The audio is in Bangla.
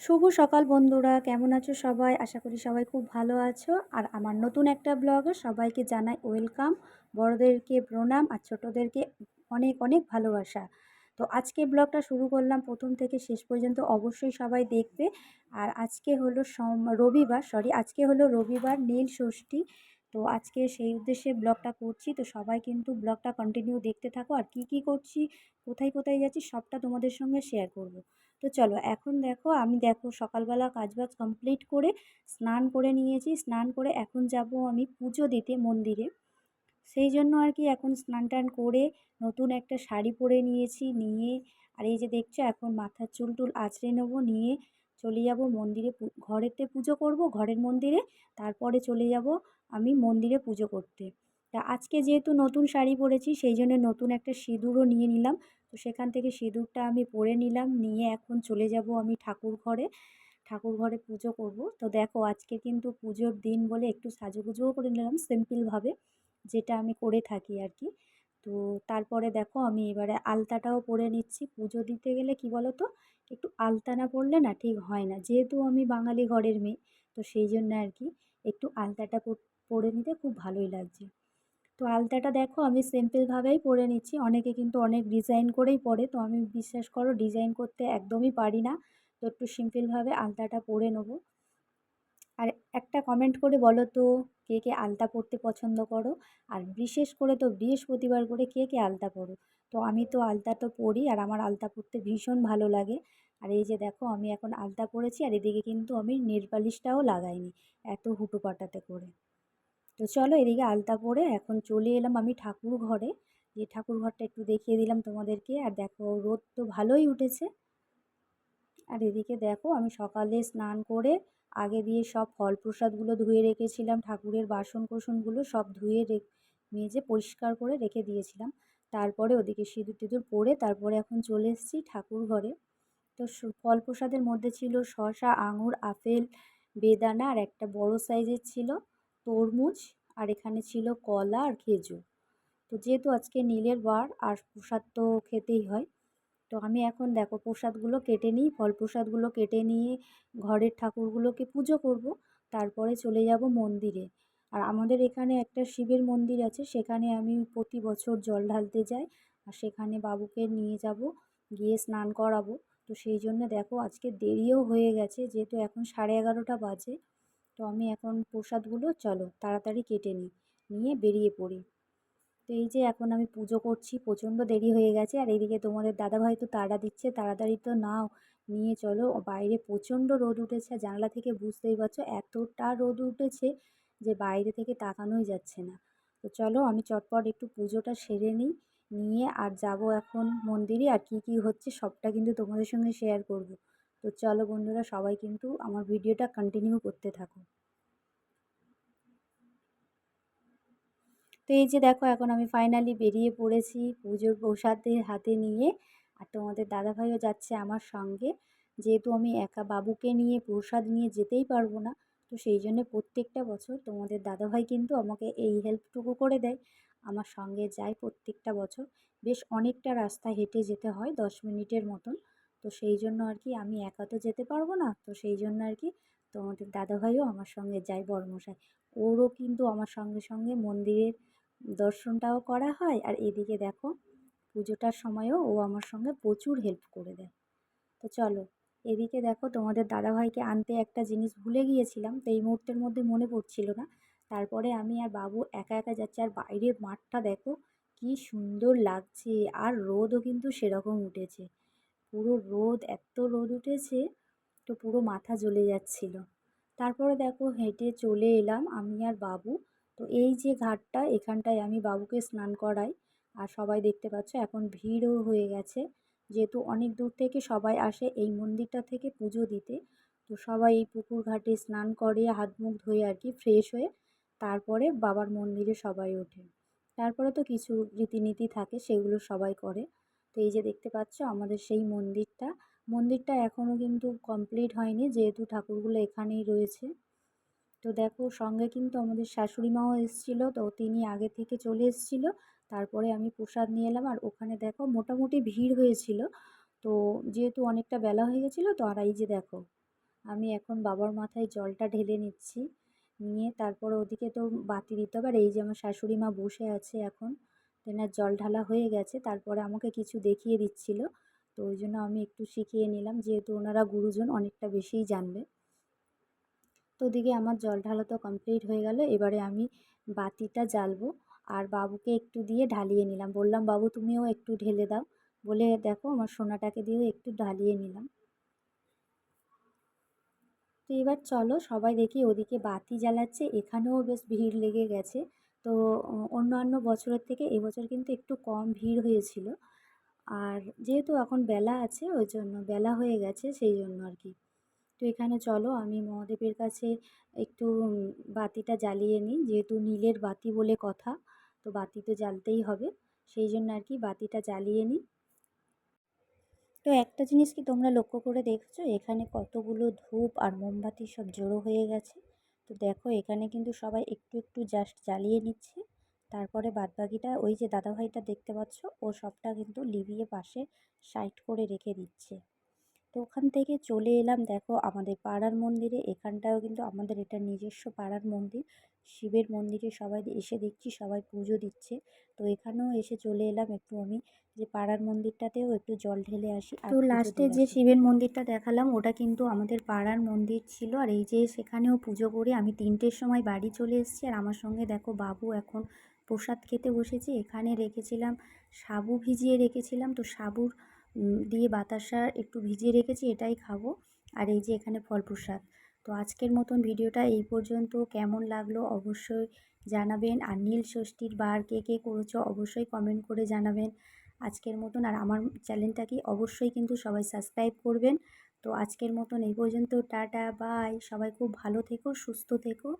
শুভ সকাল বন্ধুরা, কেমন আছো সবাই? আশা করি সবাই খুব ভালো আছো। আর আমার নতুন একটা ব্লগে সবাইকে জানাই ওয়েলকাম। বড়দেরকে প্রণাম আর ছোটোদেরকে অনেক অনেক ভালোবাসা। তো আজকে ব্লগটা শুরু করলাম প্রথম থেকে শেষ পর্যন্ত, অবশ্যই সবাই দেখবে। আর আজকে হলো রবিবার সরি আজকে হলো রবিবার, নীল ষষ্ঠী। তো আজকে সেই উদ্দেশ্যে ব্লগটা করছি। তো সবাই কিন্তু ব্লগটা কন্টিনিউ দেখতে থাকো। আর কি কি করছি, কোথায় কোথায় যাচ্ছি, সবটা তোমাদের সঙ্গে শেয়ার করব। তো চলো, এখন দেখো, আমি দেখো সকালবেলা কাজবাজ কমপ্লিট করে স্নান করে নিয়েছি। স্নান করে এখন যাব আমি পুজো দিতে মন্দিরে। সেই জন্য আর কি এখন স্নান টান করে নতুন একটা শাড়ি পরে নিয়েছি, নিয়ে আর এই যে দেখছ, এখন মাথার চুল টুল আঁচড়ে নেব, নিয়ে চলে যাব মন্দিরে ঘরেতে পুজো করব, ঘরের মন্দিরে, তারপরে চলে যাব আমি মন্দিরে পুজো করতে। তা আজকে যেহেতু নতুন শাড়ি পরেছি, সেই জন্য নতুন একটা সিঁদুরও নিয়ে নিলাম। তো সেখান থেকে সিঁদুরটা আমি পরে নিলাম, নিয়ে এখন চলে যাব আমি ঠাকুর ঘরে। ঠাকুর ঘরে পুজো করব। তো দেখো আজকে কিন্তু পুজোর দিন বলে একটু সাজুগুজোও করে নিলাম, সিম্পলভাবে, যেটা আমি করে থাকি আর কি। তো তারপরে দেখো আমি এবারে আলতাটাও পরে নিচ্ছি। পুজো দিতে গেলে কি বলো তো একটু আলতা না পরলে না ঠিক হয় না। যেহেতু আমি বাঙালি ঘরের মেয়ে, তো সেই জন্য আর কি একটু আলতাটা পরে নিতে খুব ভালোই লাগছে। তো আলতাটা দেখো আমি সিম্পলভাবেই পরে নিচ্ছি। অনেকে কিন্তু অনেক ডিজাইন করেই পরে। তো আমি বিশ্বাস করো ডিজাইন করতে একদমই পারি না। তো একটু সিম্পলভাবে আলতাটা পরে নেব। আর একটা কমেন্ট করে বলো তো, কে কে আলতা পরতে পছন্দ করো? আর বিশেষ করে তো বৃহস্পতিবার করে কে কে আলতা পরো তো আমি তো আলতা তো পরি আর আমার আলতা পরতে ভীষণ ভালো লাগে। আর এই যে দেখো আমি এখন আলতা পরেছি আর এদিকে কিন্তু আমি নেলপালিশটাও লাগাইনি এত হুটোপাটাতে করে। তো চলো এদিকে আলতা পরে এখন চলে এলাম আমি ঠাকুর ঘরে। যে ঠাকুর ঘরটা একটু দেখিয়ে দিলাম তোমাদেরকে। আর দেখো রোদ তো ভালোই উঠেছে। আর এদিকে দেখো আমি সকালে স্নান করে আগে দিয়ে সব ফল প্রসাদগুলো ধুয়ে রেখেছিলাম, ঠাকুরের বাসন কোসনগুলো সব ধুয়ে মেজে পরিষ্কার করে রেখে দিয়েছিলাম। তারপরে ওদিকে সিঁদুর টিঁদুর পরে তারপরে এখন চলে এসেছি ঠাকুর ঘরে। তো ফল প্রসাদের মধ্যে ছিল শশা আঙুর, আপেল, বেদানা আর একটা বড় সাইজের ছিল তরমুজ আর এখানে ছিল কলা আর খেজুর। তো যেহেতু আজকে নীলের বার আর প্রসাদ তো খেতেই হয় তো আমি এখন দেখো প্রসাদগুলো কেটে নিই ফল প্রসাদগুলো কেটে নিয়ে ঘরের ঠাকুরগুলোকে পুজো করব। তারপরে চলে যাব মন্দিরে। আর আমাদের এখানে একটা শিবের মন্দির আছে, সেখানে আমি প্রতি বছর জল ঢালতে যাই। আর সেখানে বাবুকে নিয়ে যাব, গিয়ে স্নান করাবো। তো সেই জন্য দেখো আজকে দেরিও হয়ে গেছে, যেহেতু এখন সাড়ে এগারোটা বাজে। তো আমি এখন প্রসাদগুলো, চলো তাড়াতাড়ি কেটে নিই। নিয়ে বেরিয়ে পড়ি। তো এই যে এখন আমি পুজো করছি, প্রচণ্ড দেরি হয়ে গেছে। আর এইদিকে তোমাদের দাদাভাই তো তাড়া দিচ্ছে, তাড়াতাড়ি তো নাও, নিয়ে চলো। বাইরে প্রচণ্ড রোদ উঠেছে জানলা থেকে বুঝতেই পারছ এতটা রোদ উঠেছে যে বাইরে থেকে তাকানোই যাচ্ছে না। তো চলো আমি চটপট একটু পুজোটা সেরে নিই, নিয়ে আর যাব এখন মন্দিরে। আর কি কি হচ্ছে সবটা কিন্তু তোমাদের সঙ্গে শেয়ার করব। তো চলো বন্ধুরা সবাই কিন্তু আমার ভিডিওটা কন্টিনিউ করতে থাকো। তো এই যে দেখো, এখন আমি ফাইনালি বেরিয়ে পড়েছি পুজোর প্রসাদের হাতে নিয়ে। আর তোমাদের দাদাভাইও যাচ্ছে আমার সঙ্গে। যেহেতু আমি একা বাবুকে নিয়ে প্রসাদ নিয়ে যেতেই পারব না, তো সেই জন্য প্রত্যেকটা বছর তোমাদের দাদাভাই কিন্তু আমাকে এই হেল্পটুকু করে দেয়। আমার সঙ্গে যায় প্রত্যেকটা বছর। বেশ অনেকটা রাস্তা হেঁটে যেতে হয় দশ মিনিটের মতন। তো সেই জন্য আর কি আমি একা তো যেতে পারব না। তো সেই জন্য আর কি তোমাদের দাদাভাইও আমার সঙ্গে যায় বড়মশাই। ওরও কিন্তু আমার সঙ্গে সঙ্গে মন্দিরের দর্শনটাও করা হয় আর এদিকে দেখো পুজোটার সময়ও ও আমার সঙ্গে প্রচুর হেল্প করে দেয়। তো চলো, এদিকে দেখো তোমাদের দাদাভাইকে আনতে একটা জিনিস ভুলে গিয়েছিলাম, তো এই মুহূর্তের মধ্যে মনে পড়ছিল না। তারপরে আমি আর বাবু একা একা যাচ্ছি আর বাইরের মাঠটা দেখো কি সুন্দর লাগছে আর রোদও কিন্তু সেরকম উঠেছে। পুরো রোদ, এত রোদ উঠেছে তো পুরো মাথা জ্বলে যাচ্ছিল। তারপরে দেখো হেঁটে চলে এলাম আমি আর বাবু তো এই যে ঘাটটা, এখানটায় আমি বাবুকে স্নান করাই। আর সবাই দেখতে পাচ্ছ এখন ভিড়ও হয়ে গেছে। যেহেতু অনেক দূর থেকে সবাই আসে এই মন্দিরটা থেকে পুজো দিতে। তো সবাই এই পুকুর ঘাটে স্নান করে, হাত মুখ ধুয়ে আর কি ফ্রেশ হয়ে তারপরে বাবার মন্দিরে সবাই ওঠে। তারপরে তো কিছু রীতিনীতি থাকে, সেগুলো সবাই করে। তো এই যে দেখতে পাচ্ছ আমাদের সেই মন্দিরটা। মন্দিরটা এখনও কিন্তু কমপ্লিট হয়নি, যেহেতু ঠাকুরগুলো এখানেই রয়েছে। তো দেখো, সঙ্গে কিন্তু আমাদের শাশুড়ি মাও এসেছিল, তো তিনি আগে থেকে চলে এসেছিল। তারপরে আমি প্রসাদ নিয়ে এলাম, আর ওখানে দেখো মোটামুটি ভিড় হয়েছিল। তো যেহেতু অনেকটা বেলা হয়ে গেছিল, তো আর এই যে দেখো, আমি এখন বাবার মাথায় জলটা ঢেলে নিচ্ছি। নিয়ে তারপর ওদিকে তো বাতি দিতে হবে, আর এই যে আমার শাশুড়ি মা বসে আছে এখন তেনার জল ঢালা হয়ে গেছে। তারপরে আমাকে কিছু দেখিয়ে দিচ্ছিল, তো ওই জন্য আমি একটু শিখিয়ে নিলাম, যেহেতু ওনারা গুরুজন, অনেকটা বেশিই জানবে। তো ওদিকে আমার জল ঢালা তো কমপ্লিট হয়ে গেল। এবারে আমি বাতিটা জ্বালবো আর বাবুকে একটু দিয়ে ঢালিয়ে নিলাম। বললাম, বাবু, তুমিও একটু ঢেলে দাও। বলে, দেখো, আমার সোনাটাকে দিয়েও একটু ঢালিয়ে নিলাম। তো এবার চলো, সবাই দেখি ওদিকে বাতি জ্বালাচ্ছে। এখানেও বেশ ভিড় লেগে গেছে। তো অন্যান্য বছরের থেকে এবছর কিন্তু একটু কম ভিড় হয়েছিল। আর যেহেতু এখন বেলা আছে, ওই জন্য বেলা হয়ে গেছে, সেই জন্য আর কি। তো এখানে চলো আমি মহাদেবের কাছে একটু বাতিটা জ্বালিয়ে নিই। যেহেতু নীলের বাতি বলে কথা, তো বাতি তো জ্বালতেই হবে। সেই জন্য আর কি বাতিটা জ্বালিয়ে নিই। তো একটা জিনিস কি তোমরা লক্ষ্য করে দেখছ? এখানে কতগুলো ধূপ আর মোমবাতি সব জড়ো হয়ে গেছে। তো দেখো এখানে কিন্তু সবাই একটু একটু জাস্ট জ্বালিয়ে নিচ্ছে। তারপরে বাদবাকিটা, ওই যে দাদাভাইটা দেখতে পাচ্ছ, ও সবটা কিন্তু লিভিয়ে পাশে সাইড করে রেখে দিচ্ছে। তো ওখান থেকে চলে এলাম। দেখো আমাদের পাড়ার মন্দিরে এখানটাও কিন্তু আমাদের এটা নিজস্ব পাড়ার মন্দির। শিবের মন্দিরে সবাই এসে দেখছি সবাই পুজো দিচ্ছে। তো এখানেও এসে চলে এলাম একটু আমি যে পাড়ার মন্দিরটাতেও একটু জল ঢেলে আসি তো লাস্টে যে শিবের মন্দিরটা দেখালাম ওটা কিন্তু আমাদের পাড়ার মন্দির ছিল। আর এই যে সেখানেও পুজো করে আমি তিনটের সময় বাড়ি চলে এসেছি। আর আমার সঙ্গে দেখো বাবু এখন প্রসাদ খেতে বসেছি। এখানে রেখেছিলাম সাবু ভিজিয়ে রেখেছিলাম। তো সাবুর দিয়ে বাতাসা একটু ভিজিয়ে রেখেছি, এটাই খাব। আর এই যে এখানে ফল প্রসাদ তো আজকের মতন ভিডিওটা এই পর্যন্ত। কেমন লাগল অবশ্যই জানাবেন। আর নীল ষষ্ঠীর বার কে কে করেছ অবশ্যই কমেন্ট করে জানাবেন। আজকের মতন আর আমার চ্যানেলটাকে অবশ্যই কিন্তু সবাই সাবস্ক্রাইব করবেন। তো আজকের মতন এই পর্যন্ত। টাটা বাই সবাই খুব ভালো থেকো, সুস্থ থেকো।